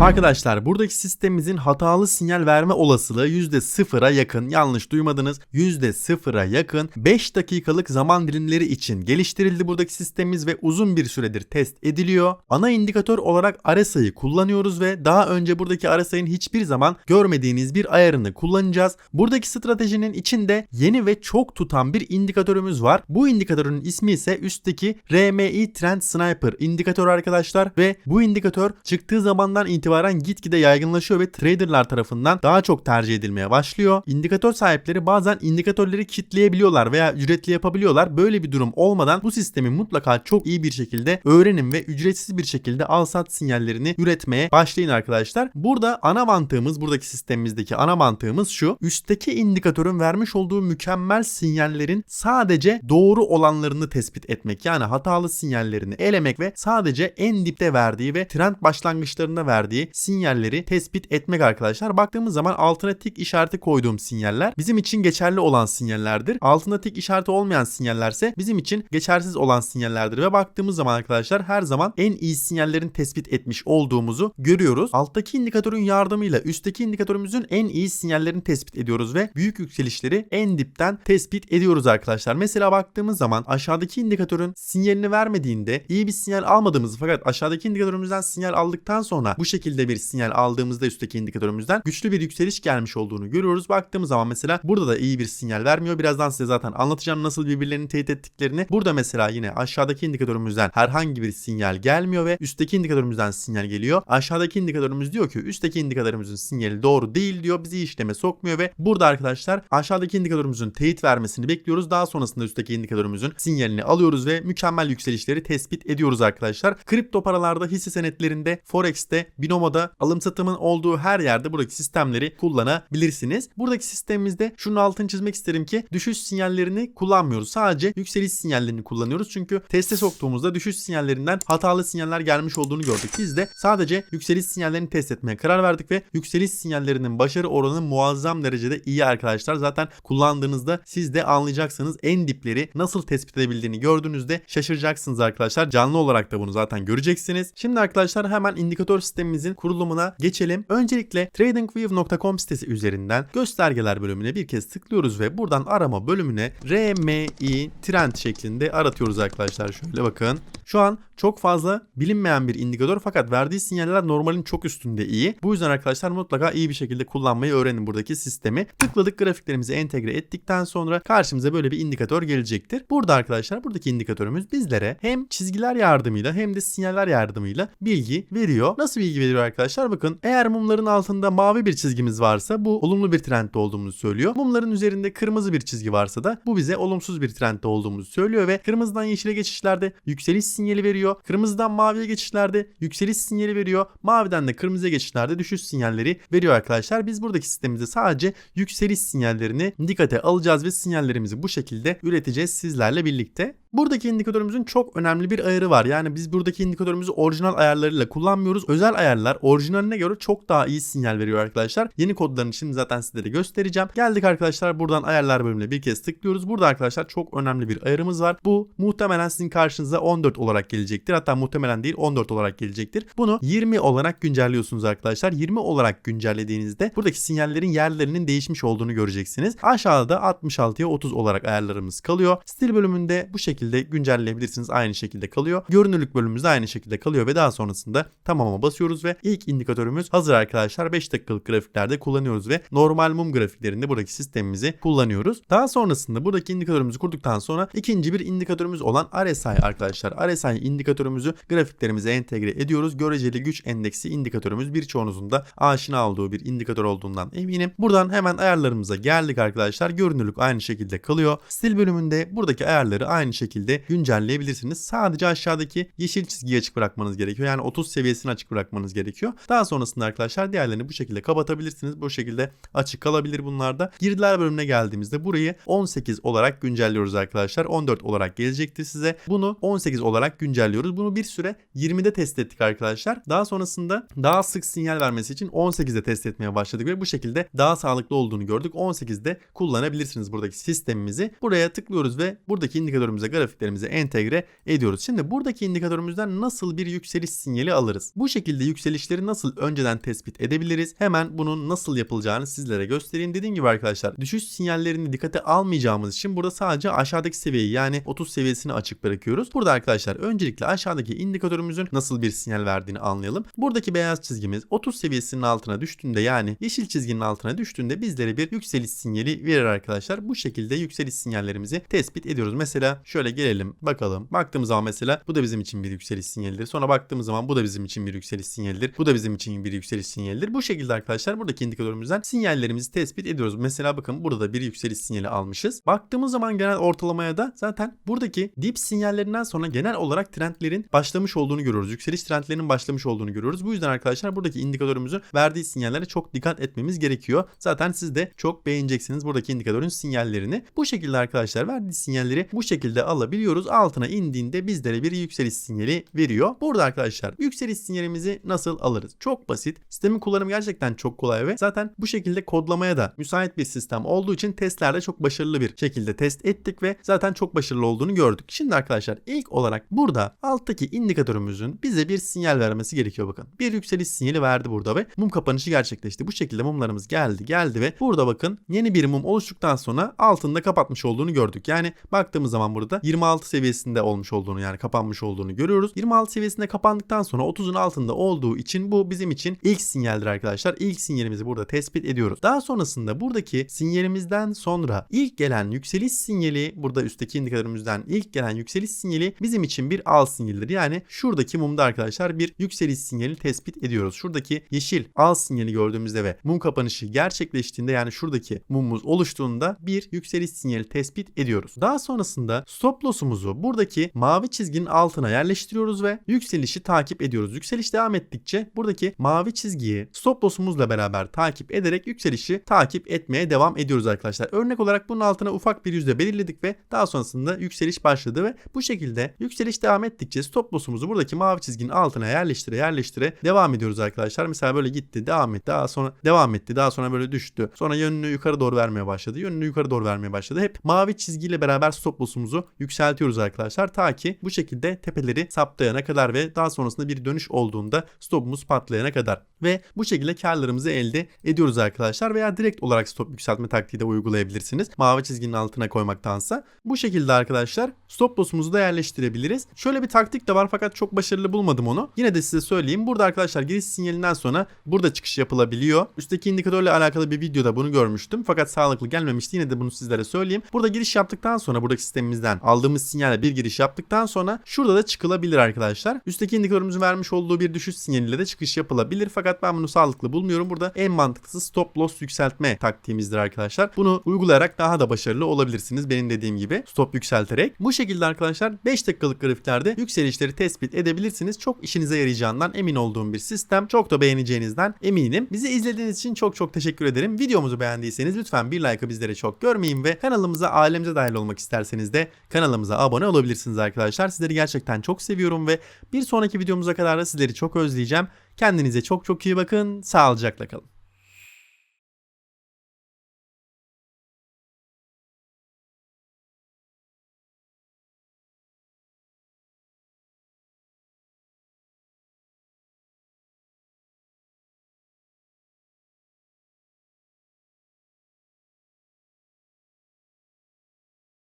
Arkadaşlar buradaki sistemimizin hatalı sinyal verme olasılığı %0'a yakın. Yanlış duymadınız. %0'a yakın 5 dakikalık zaman dilimleri için geliştirildi buradaki sistemimiz ve uzun bir süredir test ediliyor. Ana indikatör olarak RSI'yi kullanıyoruz ve daha önce buradaki RSI'nin hiçbir zaman görmediğiniz bir ayarını kullanacağız. Buradaki stratejinin içinde yeni ve çok tutan bir indikatörümüz var. Bu indikatörün ismi ise üstteki RMI Trend Sniper indikatör arkadaşlar ve bu indikatör çıktığı zamandan itibaren gitgide yaygınlaşıyor ve traderlar tarafından daha çok tercih edilmeye başlıyor. İndikatör sahipleri bazen indikatörleri kitleyebiliyorlar veya ücretli yapabiliyorlar. Böyle bir durum olmadan bu sistemi mutlaka çok iyi bir şekilde öğrenin ve ücretsiz bir şekilde al sat sinyallerini üretmeye başlayın arkadaşlar. Burada ana mantığımız buradaki sistemimizdeki ana mantığımız şu. Üstteki indikatörün vermiş olduğu mükemmel sinyallerin sadece doğru olanlarını tespit etmek. Yani hatalı sinyallerini elemek ve sadece en dipte verdiği ve trend başlangıçlarında verdiği sinyalleri tespit etmek arkadaşlar. Baktığımız zaman altına tik işareti koyduğum sinyaller bizim için geçerli olan sinyallerdir. Altında tik işareti olmayan sinyallerse bizim için geçersiz olan sinyallerdir ve baktığımız zaman arkadaşlar her zaman en iyi sinyallerin tespit etmiş olduğumuzu görüyoruz. Alttaki indikatörün yardımıyla üstteki indikatörümüzün en iyi sinyallerini tespit ediyoruz ve büyük yükselişleri en dipten tespit ediyoruz arkadaşlar. Mesela baktığımız zaman aşağıdaki indikatörün sinyalini vermediğinde iyi bir sinyal almadığımızı fakat aşağıdaki indikatörümüzden sinyal aldıktan sonra bu şekilde bir sinyal aldığımızda üstteki indikatörümüzden güçlü bir yükseliş gelmiş olduğunu görüyoruz. Baktığımız zaman mesela burada da iyi bir sinyal vermiyor. Birazdan size zaten anlatacağım nasıl birbirlerini teyit ettiklerini. Burada mesela yine aşağıdaki indikatörümüzden herhangi bir sinyal gelmiyor ve üstteki indikatörümüzden sinyal geliyor. Aşağıdaki indikatörümüz diyor ki üstteki indikatörümüzün sinyali doğru değil diyor. Bizi işleme sokmuyor ve burada arkadaşlar aşağıdaki indikatörümüzün teyit vermesini bekliyoruz. Daha sonrasında üstteki indikatörümüzün sinyalini alıyoruz ve mükemmel yükselişleri tespit ediyoruz arkadaşlar. Kripto paralarda, hisse senetlerinde, Forex'te, Binomo'da alım satımın olduğu her yerde buradaki sistemleri kullanabilirsiniz. Buradaki sistemimizde şunun altını çizmek isterim ki düşüş sinyallerini kullanmıyoruz. Sadece yükseliş sinyallerini kullanıyoruz. Çünkü teste soktuğumuzda düşüş sinyallerinden hatalı sinyaller gelmiş olduğunu gördük. Biz de sadece yükseliş sinyallerini test etmeye karar verdik ve yükseliş sinyallerinin başarı oranı muazzam derecede iyi arkadaşlar. Zaten kullandığınızda siz de anlayacaksınız en dipleri nasıl tespit edebildiğini gördüğünüzde şaşıracaksınız arkadaşlar. Canlı olarak da bunu zaten göreceksiniz. Şimdi arkadaşlar hemen indikatör sistemimizin kurulumuna geçelim. Öncelikle tradingview.com sitesi üzerinden göstergeler bölümüne bir kez tıklıyoruz ve buradan arama bölümüne RMI trend şeklinde aratıyoruz arkadaşlar. Şöyle bakın. Şu an çok fazla bilinmeyen bir indikatör fakat verdiği sinyaller normalin çok üstünde iyi. Bu yüzden arkadaşlar mutlaka iyi bir şekilde kullanmayı öğrenin buradaki sistemi. Tıkladık grafiklerimizi entegre ettikten sonra karşımıza böyle bir indikatör gelecektir. Burada arkadaşlar buradaki indikatörümüz bizlere hem çizgiler yardımıyla hem de sinyaller yardımıyla bilgi veriyor. Nasıl bilgi veriyor arkadaşlar? Bakın eğer mumların altında mavi bir çizgimiz varsa bu olumlu bir trendde olduğumuzu söylüyor. Mumların üzerinde kırmızı bir çizgi varsa da bu bize olumsuz bir trendde olduğumuzu söylüyor ve kırmızıdan yeşile geçişlerde yükseliş sinyali veriyor. Kırmızıdan maviye geçişlerde yükseliş sinyali veriyor. Maviden de kırmızıya geçişlerde düşüş sinyalleri veriyor arkadaşlar. Biz buradaki sistemimizde sadece yükseliş sinyallerini dikkate alacağız ve sinyallerimizi bu şekilde üreteceğiz sizlerle birlikte. Buradaki indikatörümüzün çok önemli bir ayarı var. Yani biz buradaki indikatörümüzü orijinal ayarlarıyla kullanmıyoruz. Özel ayarlar orijinaline göre çok daha iyi sinyal veriyor arkadaşlar. Yeni kodlarını şimdi zaten sizlere göstereceğim. Geldik arkadaşlar buradan ayarlar bölümüne bir kez tıklıyoruz. Burada arkadaşlar çok önemli bir ayarımız var. Bu muhtemelen sizin karşınıza 14 olarak gelecektir. Hatta muhtemelen değil 14 olarak gelecektir. Bunu 20 olarak güncelliyorsunuz arkadaşlar. 20 olarak güncellediğinizde buradaki sinyallerin yerlerinin değişmiş olduğunu göreceksiniz. Aşağıda 66'ya 30 olarak ayarlarımız kalıyor. Stil bölümünde bu şekilde güncelleyebilirsiniz. Aynı şekilde kalıyor. Görünürlük bölümümüz de aynı şekilde kalıyor ve daha sonrasında tamama basıyoruz ve ilk indikatörümüz hazır arkadaşlar. 5 dakikalık grafiklerde kullanıyoruz ve normal mum grafiklerinde buradaki sistemimizi kullanıyoruz. Daha sonrasında buradaki indikatörümüzü kurduktan sonra ikinci bir indikatörümüz olan RSI arkadaşlar. RSI indikatörümüzü grafiklerimize entegre ediyoruz. Göreceli güç endeksi indikatörümüz birçoğunuzun da aşina olduğu bir indikatör olduğundan eminim. Buradan hemen ayarlarımıza geldik arkadaşlar. Görünürlük aynı şekilde kalıyor. Stil bölümünde buradaki ayarları aynı şekilde güncelleyebilirsiniz. Sadece aşağıdaki yeşil çizgiyi açık bırakmanız gerekiyor. Yani 30 seviyesini açık bırakmanız gerekiyor. Daha sonrasında arkadaşlar diğerlerini bu şekilde kapatabilirsiniz. Bu şekilde açık kalabilir bunlarda. Girdiler bölümüne geldiğimizde burayı 18 olarak güncelliyoruz arkadaşlar. 14 olarak gelecektir size. Bunu 18 olarak güncelliyoruz. Bunu bir süre 20'de test ettik arkadaşlar. Daha sonrasında daha sık sinyal vermesi için 18'de test etmeye başladık ve bu şekilde daha sağlıklı olduğunu gördük. 18'de kullanabilirsiniz buradaki sistemimizi. Buraya tıklıyoruz ve buradaki indikatörümüze grafiklerimize entegre ediyoruz. Şimdi buradaki indikatörümüzden nasıl bir yükseliş sinyali alırız? Bu şekilde yükselişleri nasıl önceden tespit edebiliriz? Hemen bunun nasıl yapılacağını sizlere göstereyim. Dediğim gibi arkadaşlar düşüş sinyallerini dikkate almayacağımız için burada sadece aşağıdaki seviyeyi yani 30 seviyesini açık bırakıyoruz. Burada arkadaşlar öncelikle aşağıdaki indikatörümüzün nasıl bir sinyal verdiğini anlayalım. Buradaki beyaz çizgimiz 30 seviyesinin altına düştüğünde yani yeşil çizginin altına düştüğünde bizlere bir yükseliş sinyali verir arkadaşlar. Bu şekilde yükseliş sinyallerimizi tespit ediyoruz. Mesela şöyle gelelim bakalım. Baktığımız zaman mesela bu da bizim için bir yükseliş sinyalidir. Sonra baktığımız zaman bu da bizim için bir yükseliş sinyalidir. Bu da bizim için bir yükseliş sinyalidir. Bu şekilde arkadaşlar buradaki indikatörümüzden sinyallerimizi tespit ediyoruz. Mesela bakın burada da bir yükseliş sinyali almışız. Baktığımız zaman genel ortalamaya da zaten buradaki dip sinyallerinden sonra genel olarak trendlerin başlamış olduğunu görüyoruz. Yükseliş trendlerinin başlamış olduğunu görüyoruz. Bu yüzden arkadaşlar buradaki indikatörümüzün verdiği sinyallere çok dikkat etmemiz gerekiyor. Zaten siz de çok beğeneceksiniz buradaki indikatörün sinyallerini. Bu şekilde arkadaşlar verdiği sinyalleri bu şekilde alabiliyoruz. Altına indiğinde bizlere bir yükseliş sinyali veriyor. Burada arkadaşlar yükseliş sinyalimizi nasıl alırız? Çok basit. Sistemin kullanımı gerçekten çok kolay ve zaten bu şekilde kodlamaya da müsait bir sistem olduğu için testlerde çok başarılı bir şekilde test ettik ve zaten çok başarılı olduğunu gördük. Şimdi arkadaşlar ilk olarak burada alttaki indikatörümüzün bize bir sinyal vermesi gerekiyor bakın. Bir yükseliş sinyali verdi burada ve mum kapanışı gerçekleşti. Bu şekilde mumlarımız geldi geldi ve burada bakın yeni bir mum oluştuktan sonra altında kapatmış olduğunu gördük. Yani baktığımız zaman burada 26 seviyesinde olmuş olduğunu yani kapanmış olduğunu görüyoruz. 26 seviyesinde kapandıktan sonra 30'un altında olduğu için bu bizim için ilk sinyaldir arkadaşlar. İlk sinyalimizi burada tespit ediyoruz. Daha sonrasında buradaki sinyalimizden sonra ilk gelen yükseliş sinyali burada üstteki indikatörümüzden ilk gelen yükseliş sinyali bizim için bir al sinyalidir. Yani şuradaki mumda arkadaşlar bir yükseliş sinyali tespit ediyoruz. Şuradaki yeşil al sinyali gördüğümüzde ve mum kapanışı gerçekleştiğinde yani şuradaki mumumuz oluştuğunda bir yükseliş sinyali tespit ediyoruz. Daha sonrasında stop loss'umuzu buradaki mavi çizginin altına yerleştiriyoruz ve yükselişi takip ediyoruz. Yükseliş devam ettikçe buradaki mavi çizgiyi stop loss'umuzla beraber takip ederek yükselişi takip etmeye devam ediyoruz arkadaşlar. Örnek olarak bunun altına ufak bir yüzde belirledik ve daha sonrasında yükseliş başladı ve bu şekilde yükseliş devam ettikçe stop loss'umuzu buradaki mavi çizginin altına yerleştire yerleştire devam ediyoruz arkadaşlar. Mesela böyle gitti devam etti daha sonra devam etti daha sonra böyle düştü. Sonra yönünü yukarı doğru vermeye başladı. Yönünü yukarı doğru vermeye başladı. Hep mavi çizgiyle beraber stop loss'umuzu yükseltiyoruz arkadaşlar. Ta ki bu şekilde tepeleri saptayana kadar ve daha sonrasında bir dönüş olduğunda stopumuz patlayana kadar. Ve bu şekilde karlarımızı elde ediyoruz arkadaşlar veya direkt olarak stop yükseltme taktiği de uygulayabilirsiniz. Mavi çizginin altına koymaktansa. Bu şekilde arkadaşlar stop loss'umuzu da yerleştirebiliriz. Şöyle bir taktik de var fakat çok başarılı bulmadım onu. Yine de size söyleyeyim. Burada arkadaşlar giriş sinyalinden sonra burada çıkış yapılabiliyor. Üstteki indikatörle alakalı bir videoda bunu görmüştüm. Fakat sağlıklı gelmemişti. Yine de bunu sizlere söyleyeyim. Burada giriş yaptıktan sonra buradaki sistemimizden aldığımız sinyalle bir giriş yaptıktan sonra şurada da çıkılabilir arkadaşlar. Üstteki indikatörümüzün vermiş olduğu bir düşüş sinyaliyle de çıkış yapılabilir. Fakat ben bunu sağlıklı bulmuyorum. Burada en mantıklısı stop loss yükseltme taktiğimizdir arkadaşlar. Bunu uygulayarak daha da başarılı olabilirsiniz. Benim dediğim gibi stop yükselterek. Bu şekilde arkadaşlar 5 dakikalık grafiklerde yükselişleri tespit edebilirsiniz. Çok işinize yarayacağından emin olduğum bir sistem. Çok da beğeneceğinizden eminim. Bizi izlediğiniz için çok çok teşekkür ederim. Videomuzu beğendiyseniz lütfen bir like'ı bizlere çok görmeyin ve kanalımıza ailemize dahil olmak isterseniz de kanalımıza abone olabilirsiniz arkadaşlar. Sizleri gerçekten çok seviyorum ve bir sonraki videomuza kadar da sizleri çok özleyeceğim. Kendinize çok çok iyi bakın. Sağlıcakla kalın.